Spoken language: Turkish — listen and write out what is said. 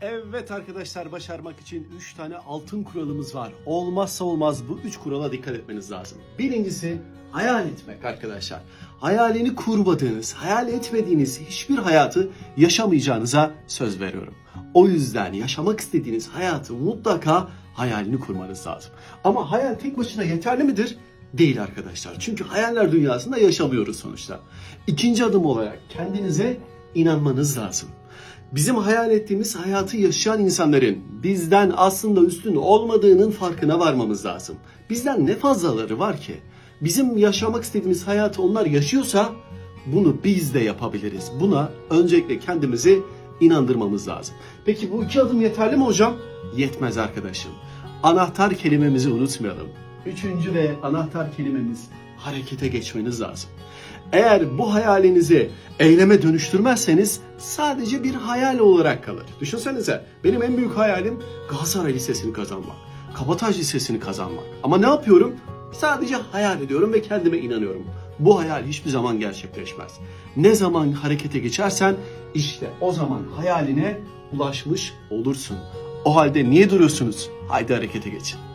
Evet arkadaşlar başarmak için 3 tane altın kuralımız var. Olmazsa olmaz bu 3 kurala dikkat etmeniz lazım. Birincisi hayal etmek arkadaşlar. Hayalini kurmadığınız, hayal etmediğiniz hiçbir hayatı yaşamayacağınıza söz veriyorum. O yüzden yaşamak istediğiniz hayatı mutlaka hayalini kurmanız lazım. Ama hayal tek başına yeterli midir? Değil arkadaşlar. Çünkü hayaller dünyasında yaşamıyoruz sonuçta. İkinci adım olarak kendinize inanmanız lazım. Bizim hayal ettiğimiz hayatı yaşayan insanların bizden aslında üstün olmadığının farkına varmamız lazım. Bizden ne fazlaları var ki? Bizim yaşamak istediğimiz hayatı onlar yaşıyorsa bunu biz de yapabiliriz. Buna öncelikle kendimizi inandırmamız lazım. Peki bu iki adım yeterli mi hocam? Yetmez arkadaşım. Anahtar kelimemizi unutmayalım. Üçüncü ve anahtar kelimemiz harekete geçmeniz lazım. Eğer bu hayalinizi eyleme dönüştürmezseniz sadece bir hayal olarak kalır. Düşünsenize benim en büyük hayalim Galatasaray Lisesi'ni kazanmak. Kabataş Lisesi'ni kazanmak. Ama ne yapıyorum? Sadece hayal ediyorum ve kendime inanıyorum. Bu hayal hiçbir zaman gerçekleşmez. Ne zaman harekete geçersen işte o zaman hayaline ulaşmış olursun. O halde niye duruyorsunuz? Haydi harekete geçin.